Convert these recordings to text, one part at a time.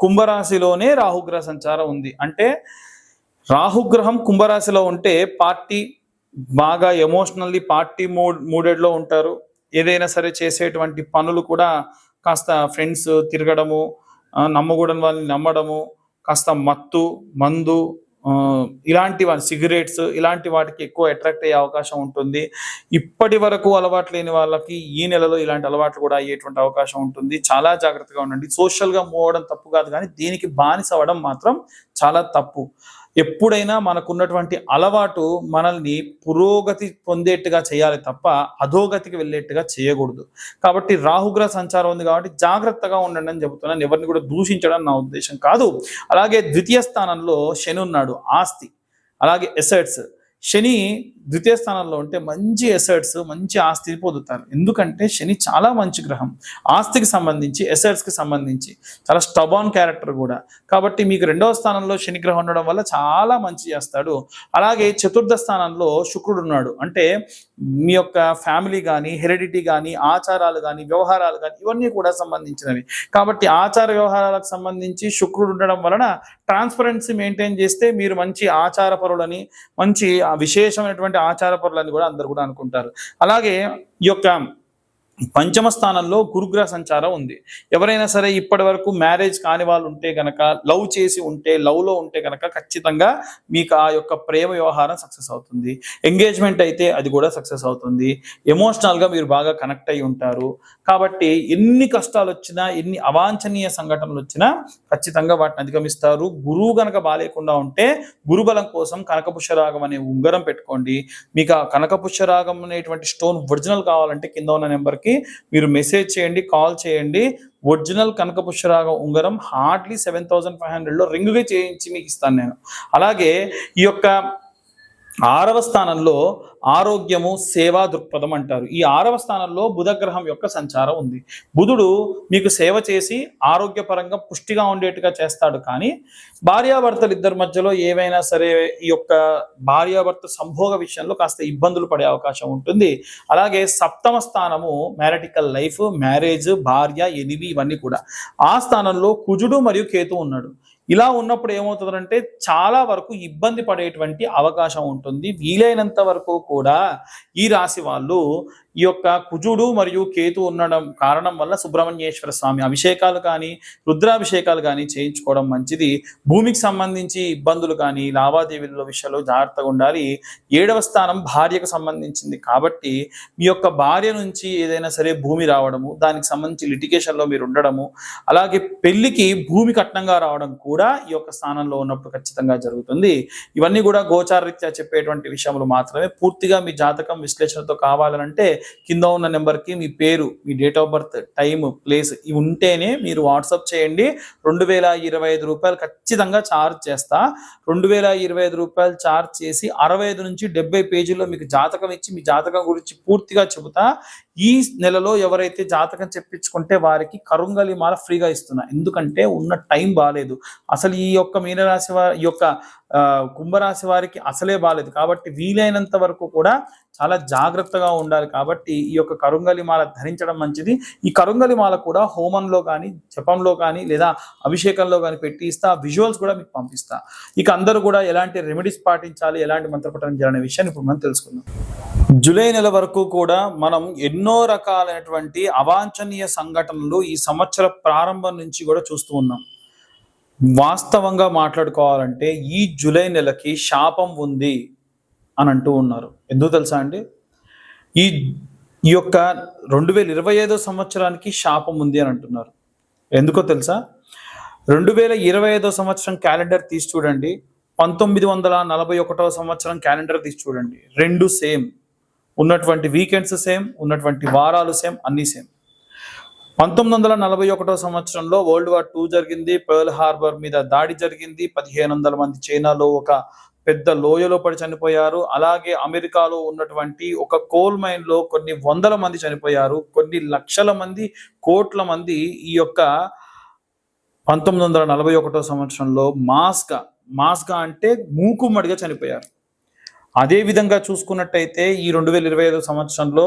కుంభరాశిలోనే రాహుగ్రహ సంచారం ఉంది. అంటే రాహుగ్రహం కుంభరాశిలో ఉంటే పార్టీ బాగా ఎమోషనల్లీ పార్టీ మూడ్ మూడెడ్లో ఉంటారు. ఏదైనా సరే చేసేటువంటి పనులు కూడా కాస్త ఫ్రెండ్స్ తిరగడము ఆ, నమ్మకూడని వాళ్ళని నమ్మడము కాస్త మత్తు మందు ఇలాంటి సిగరెట్స్ ఇలాంటి వాటికి ఎక్కువ అట్రాక్ట్ అయ్యే అవకాశం ఉంటుంది. ఇప్పటి వరకు అలవాటు లేని వాళ్ళకి ఈ నెలలో ఇలాంటి అలవాట్లు కూడా అయ్యేటువంటి అవకాశం ఉంటుంది. చాలా జాగ్రత్తగా ఉండండి. సోషల్గా మూవ్ అవడం తప్పు కాదు కానీ దీనికి బానిస అవ్వడం మాత్రం చాలా తప్పు. ఎప్పుడైనా మనకున్నటువంటి అలవాటు మనల్ని పురోగతి పొందేట్టుగా చేయాలి తప్ప అధోగతికి వెళ్ళేట్టుగా చేయకూడదు. కాబట్టి రాహుగ్రహ సంచారం ఉంది కాబట్టి జాగ్రత్తగా ఉండండి అని చెబుతున్నాను ఎవరిని కూడా దూషించడం నా ఉద్దేశం కాదు. అలాగే ద్వితీయ స్థానంలో శని ఉన్నాడు ఆస్తి. అలాగే ఎసెట్స్ శని ద్వితీయ స్థానంలో ఉంటే మంచి ఎసర్ట్స్ మంచి ఆస్తిని పొందుతారు. ఎందుకంటే శని చాలా మంచి గ్రహం. ఆస్తికి సంబంధించి ఎసర్ట్స్కి కి సంబంధించి చాలా స్టబాన్ క్యారెక్టర్ కూడా. కాబట్టి మీకు రెండవ స్థానంలో శని గ్రహం ఉండడం వల్ల చాలా మంచి చేస్తాడు. అలాగే చతుర్థ స్థానంలో శుక్రుడు ఉన్నాడు. అంటే మీ యొక్క ఫ్యామిలీ కానీ హెరిడిటీ కానీ ఆచారాలు కానీ వ్యవహారాలు కానీ ఇవన్నీ కూడా సంబంధించినవి. కాబట్టి ఆచార వ్యవహారాలకు సంబంధించి శుక్రుడు ఉండడం వలన ట్రాన్స్పరెన్సీ మెయింటైన్ చేస్తే మీరు మంచి ఆచారపరులని మంచి విశేషమైనటువంటి విశేషమైనటువంటి అని కూడా అందరు కూడా అనుకుంటారు. అలాగే ఈ యొక్క పంచమ స్థానంలో గురుగ్రహ సంచారం ఉంది. ఎవరైనా సరే ఇప్పటి వరకు మ్యారేజ్ కాని వాళ్ళు ఉంటే గనక లవ్ చేసి ఉంటే లవ్లో ఉంటే గనక ఖచ్చితంగా మీకు ఆ యొక్క ప్రేమ వ్యవహారం సక్సెస్ అవుతుంది. ఎంగేజ్మెంట్ అయితే అది కూడా సక్సెస్ అవుతుంది. ఎమోషనల్గా మీరు బాగా కనెక్ట్ అయి ఉంటారు. కాబట్టి ఎన్ని కష్టాలు వచ్చినా ఎన్ని అవాంఛనీయ సంఘటనలు వచ్చినా ఖచ్చితంగా వాటిని అధిగమిస్తారు. గురువు గనక బాగాలేకుండా ఉంటే గురుబలం కోసం కనకపుష్యరాగం అనే ఉంగరం పెట్టుకోండి. మీకు ఆ కనకపుష్యరాగం అనేటువంటి స్టోన్ ఒరిజినల్ కావాలంటే కింద ఉన్న నెంబర్కి మీరు మెసేజ్ చేయండి కాల్ చేయండి. ఒరిజినల్ కనకపుష్పరాగ ఉంగరం హార్డ్లీ సెవెన్ థౌసండ్ ఫైవ్ హండ్రెడ్లో రింగుగా చేయించి మీకు ఇస్తాను నేను. అలాగే ఈ యొక్క ఆరవ స్థానంలో ఆరోగ్యము సేవా దృక్పథం అంటారు. ఈ ఆరవ స్థానంలో బుధగ్రహం యొక్క సంచారం ఉంది. బుధుడు మీకు సేవ చేసి ఆరోగ్యపరంగా పుష్టిగా ఉండేట్టుగా చేస్తాడు కానీ భార్యాభర్తలు ఇద్దరి మధ్యలో ఏవైనా సరే ఈ యొక్క భార్యాభర్త సంభోగ విషయంలో కాస్త ఇబ్బందులు పడే అవకాశం ఉంటుంది. అలాగే సప్తమ స్థానము మ్యారటికల్ లైఫ్ మ్యారేజ్ భార్య ఎనివి ఇవన్నీ కూడా. ఆ స్థానంలో కుజుడు మరియు కేతు ఉన్నాడు. ఇలా ఉన్నప్పుడు ఏమవుతుందంటే చాలా వరకు ఇబ్బంది పడేటువంటి అవకాశం ఉంటుంది. వీలైనంత వరకు కూడా ఈ రాశి వాళ్ళు ఈ యొక్క కుజుడు మరియు కేతు ఉండడం కారణం వల్ల సుబ్రహ్మణ్యేశ్వర స్వామి అభిషేకాలు కానీ రుద్రాభిషేకాలు కానీ చేయించుకోవడం మంచిది. భూమికి సంబంధించి ఇబ్బందులు కానీ లావాదేవీల విషయంలో జాగ్రత్తగా ఉండాలి. ఏడవ స్థానం భార్యకు సంబంధించింది కాబట్టి మీ యొక్క భార్య నుంచి ఏదైనా సరే భూమి రావడము దానికి సంబంధించి లిటిగేషన్లో మీరు ఉండడము అలాగే పెళ్ళికి భూమి కట్నంగా రావడం కూడా ఈ యొక్క స్థానంలో ఉన్నప్పుడు ఖచ్చితంగా జరుగుతుంది. ఇవన్నీ కూడా గోచారరీత్యా చెప్పేటువంటి విషయంలో మాత్రమే. పూర్తిగా మీ జాతకం విశ్లేషణతో కావాలనంటే కింద ఉన్న నెంబర్కి మీ పేరు మీ date of birth time place ఇవి ఉంటేనే మీరు వాట్సాప్ చేయండి. రెండు వేల ఇరవై ఐదు రూపాయలు ఖచ్చితంగా ఛార్జ్ చేస్తా. రెండు వేల ఇరవై ఐదు రూపాయలు ఛార్జ్ చేసి అరవై ఐదు నుంచి డెబ్బై పేజీల్లో మీకు జాతకం ఇచ్చి మీ జాతకం గురించి పూర్తిగా చెబుతా. ఈ నెలలో ఎవరైతే జాతకం చెప్పించుకుంటే వారికి కరుంగలి మాల ఫ్రీగా ఇస్తున్నా. ఎందుకంటే ఉన్న టైం బాగాలేదు అసలు ఈ యొక్క మీనరాశి వారి యొక్క కుంభరాశి వారికి అసలే బాగాలేదు కాబట్టి వీలైనంత వరకు కూడా చాలా జాగ్రత్తగా ఉండాలి కాబట్టి ఈ యొక్క కరుంగలి మాల ధరించడం మంచిది. ఈ కరుంగలి మాల కూడా హోమంలో కానీ జపంలో కానీ లేదా అభిషేకంలో కానీ పెట్టి ఇస్తా. విజువల్స్ కూడా మీకు పంపిస్తా. ఇక అందరూ కూడా ఎలాంటి రెమెడీస్ పాటించాలి ఎలాంటి మంత్రపఠనం చేయాలనే విషయాన్ని ఇప్పుడు మనం తెలుసుకుందాం. జూలై నెల వరకు కూడా మనం ఎన్నో రకాలైనటువంటి అవాంఛనీయ సంఘటనలు ఈ సంవత్సర ప్రారంభం నుంచి కూడా చూస్తూ ఉన్నాం. వాస్తవంగా మాట్లాడుకోవాలంటే ఈ జూలై నెలకి శాపం ఉంది. అని అంటూ ఉన్నారు. ఎందుకు తెలుసా అండి? ఈ ఈ యొక్క రెండు వేల ఇరవై ఐదో సంవత్సరానికి శాపం ఉంది అని అంటున్నారు. ఎందుకో తెలుసా? రెండు వేల ఇరవై ఐదో సంవత్సరం క్యాలెండర్ తీసి చూడండి. పంతొమ్మిది వందల నలభై ఒకటో సంవత్సరం క్యాలెండర్ తీసి చూడండి. రెండు సేమ్. ఉన్నటువంటి వీకెండ్స్ సేమ్ ఉన్నటువంటి వారాలు సేమ్ అన్నీ సేమ్. పంతొమ్మిది వందల నలభై ఒకటో సంవత్సరంలో వరల్డ్ వార్ టూ జరిగింది. పర్ల్ హార్బర్ మీద దాడి జరిగింది. పదిహేను వందల మంది చైనాలో ఒక పెద్ద లోయలో పడి చనిపోయారు. అలాగే అమెరికాలో ఉన్నటువంటి ఒక కోల్ మైన్లో కొన్ని వందల మంది చనిపోయారు. కొన్ని లక్షల మంది కోట్ల మంది ఈ యొక్క పంతొమ్మిది వందల నలభై ఒకటో సంవత్సరంలో మాస్గా మాస్గా అంటే మూకుమ్మడిగా చనిపోయారు. అదే విధంగా చూసుకున్నట్టయితే ఈ రెండు వేల ఇరవై ఐదో సంవత్సరంలో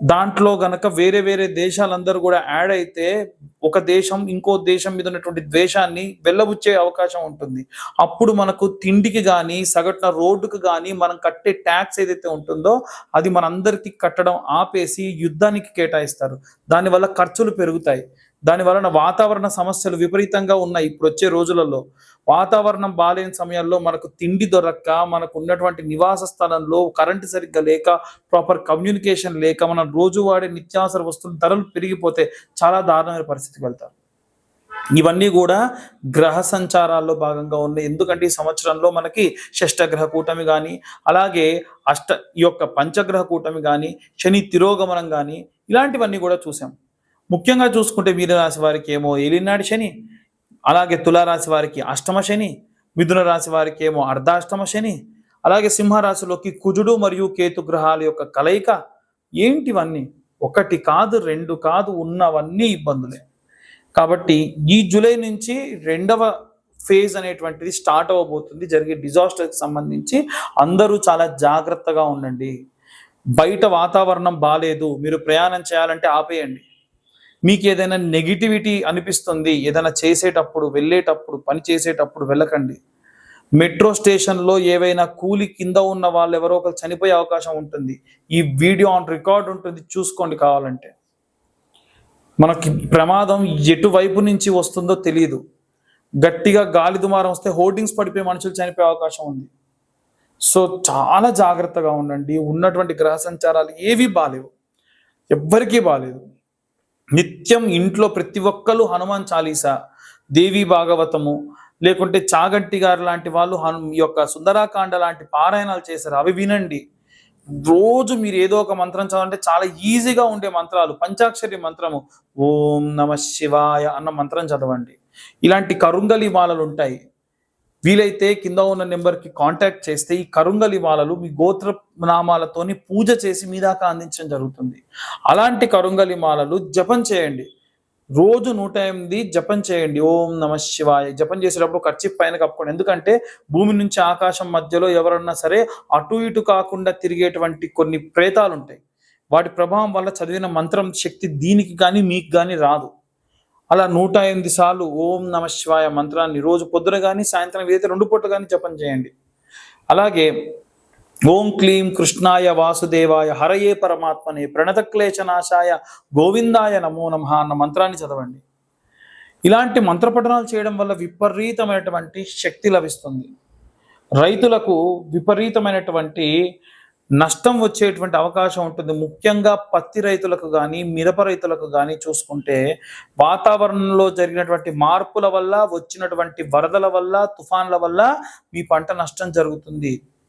దాంట్లో గనక వేరే వేరే దేశాలందరూ కూడా యాడ్ అయితే ఒక దేశం ఇంకో దేశం మీద ఉన్నటువంటి ద్వేషాన్ని వెళ్ళబుచ్చే అవకాశం ఉంటుంది. అప్పుడు మనకు తిండికి కానీ సగటున రోడ్డుకు కానీ మనం కట్టే ట్యాక్స్ ఏదైతే ఉంటుందో అది మనందరికీ కట్టడం ఆపేసి యుద్ధానికి కేటాయిస్తారు. దానివల్ల ఖర్చులు పెరుగుతాయి. దాని వలన వాతావరణ సమస్యలు విపరీతంగా ఉన్నాయి. ఇప్పుడు వచ్చే రోజులలో వాతావరణం బాలేని సమయాల్లో మనకు తిండి దొరక్క మనకు ఉన్నటువంటి నివాస స్థలంలో కరెంటు సరిగ్గా లేక ప్రాపర్ కమ్యూనికేషన్ లేక మనం రోజు వాడే నిత్యావసర వస్తువుల ధరలు పెరిగిపోతే చాలా దారుణమైన పరిస్థితికి వెళ్తారు ఇవన్నీ కూడా గ్రహ సంచారాల్లో భాగంగా ఉన్నాయి. ఎందుకంటే ఈ సంవత్సరంలో మనకి షష్టగ్రహ కూటమి కానీ అలాగే అష్ట ఈ యొక్క పంచగ్రహ కూటమి కానీ శని తిరోగమనం కానీ ఇలాంటివన్నీ కూడా చూసాం. ముఖ్యంగా చూసుకుంటే మీనరాశి వారికి ఏమో ఏలినాటి శని అలాగే తులారాశి వారికి అష్టమ శని మిథున రాశి వారికి ఏమో అర్ధాష్టమ శని అలాగే సింహరాశిలోకి కుజుడు మరియు కేతు గ్రహాల యొక్క కలయిక ఏంటివన్నీ? ఒకటి కాదు రెండు కాదు ఉన్నవన్నీ ఇబ్బందులే. కాబట్టి ఈ జూలై నుంచి రెండవ ఫేజ్ అనేటువంటిది స్టార్ట్ అవ్వబోతుంది. జరిగే డిజాస్టర్కి సంబంధించి అందరూ చాలా జాగ్రత్తగా ఉండండి. బయట వాతావరణం బాగాలేదు మీరు ప్రయాణం చేయాలంటే ఆపేయండి. మీకు ఏదైనా నెగిటివిటీ అనిపిస్తుంది ఏదైనా చేసేటప్పుడు వెళ్ళేటప్పుడు పని చేసేటప్పుడు వెళ్ళకండి. మెట్రో స్టేషన్లో ఏవైనా కూలి కింద ఉన్న వాళ్ళు ఎవరో ఒకరు చనిపోయే అవకాశం ఉంటుంది. ఈ వీడియో ఆన్ రికార్డ్ ఉంటుంది చూసుకోండి కావాలంటే. మనకి ప్రమాదం ఎటువైపు నుంచి వస్తుందో తెలియదు గట్టిగా గాలి దుమారం వస్తే హోర్డింగ్స్ పడిపోయి మనుషులు చనిపోయే అవకాశం ఉంది. సో చాలా జాగ్రత్తగా ఉండండి. ఉన్నటువంటి గ్రహ సంచారాలు ఏవి బాలేవు. ఎవ్వరికీ బాలేదు. నిత్యం ఇంట్లో ప్రతి ఒక్కరు హనుమాన్ చాలీసా దేవి భాగవతము లేకుంటే చాగంటి గారు లాంటి వాళ్ళు హను ఈ యొక్క సుందరాకాండ లాంటి పారాయణాలు చేశారు. అవి వినండి. రోజు మీరు ఏదో ఒక మంత్రం చదవంటే చాలా ఈజీగా ఉండే మంత్రాలు. పంచాక్షరి మంత్రము ఓం నమ శివాయ అన్న మంత్రం చదవండి. ఇలాంటి కరుంగలి మాలలు ఉంటాయి. వీలైతే కింద ఉన్న నెంబర్కి కాంటాక్ట్ చేస్తే ఈ కరుంగలి మాలలు మీ గోత్ర నామాలతోని పూజ చేసి మీ దాకా అందించడం జరుగుతుంది. అలాంటి కరుంగలి మాలలు జపం చేయండి. రోజు నూట ఎనిమిది జపం చేయండి. ఓం నమ శివాయ. జపం చేసేటప్పుడు ఖర్చి పైన కప్పుకోండి. ఎందుకంటే భూమి నుంచి ఆకాశం మధ్యలో ఎవరన్నా సరే అటు ఇటు కాకుండా తిరిగేటువంటి కొన్ని ప్రేతాలు ఉంటాయి వాటి ప్రభావం వల్ల చదివిన మంత్రం శక్తి దీనికి కానీ మీకు కానీ రాదు. అలా నూట ఎనిమిది సార్లు ఓం నమ శివాయ మంత్రాన్ని రోజు పొద్దున కానీ సాయంత్రం ఏదైతే రెండు పూట కానీ జపం చేయండి. అలాగే ఓం క్లీం కృష్ణాయ వాసుదేవాయ హరయే పరమాత్మనే ప్రణతక్లేశనాశాయ గోవిందాయ నమో నమ అన్న మంత్రాన్ని చదవండి. ఇలాంటి మంత్రపఠనాలు చేయడం వల్ల విపరీతమైనటువంటి శక్తి లభిస్తుంది. రైతులకు విపరీతమైనటువంటి నష్టం వచ్చేటువంటి అవకాశం ఉంటుంది. ముఖ్యంగా పత్తి రైతులకు కానీ మిరప రైతులకు కానీ చూసుకుంటే వాతావరణంలో జరిగినటువంటి మార్పుల వల్ల వచ్చినటువంటి వరదల వల్ల తుఫాన్ల వల్ల మీ పంట నష్టం జరుగుతుంది.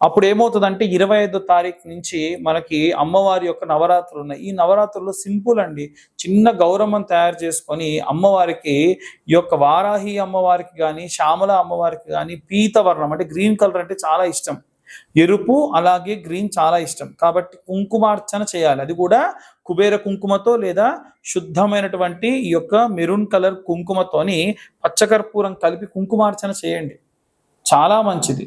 అప్పుడు ఏమవుతుందంటే ఇరవై ఐదో తారీఖు నుంచి మనకి అమ్మవారి యొక్క నవరాత్రులు ఉన్నాయి. ఈ నవరాత్రుల్లో సింపుల్ అండి. చిన్న గౌరవం తయారు చేసుకొని అమ్మవారికి ఈ యొక్క వారాహి అమ్మవారికి కానీ శ్యామల అమ్మవారికి కానీ పీతవర్ణం అంటే గ్రీన్ కలర్ అంటే చాలా ఇష్టం. ఎరుపు అలాగే గ్రీన్ చాలా ఇష్టం. కాబట్టి కుంకుమార్చన చేయాలి. అది కూడా కుబేర కుంకుమతో లేదా శుద్ధమైనటువంటి ఈ యొక్క మెరూన్ కలర్ కుంకుమతోని పచ్చకర్పూరం కలిపి కుంకుమార్చన చేయండి. చాలా మంచిది.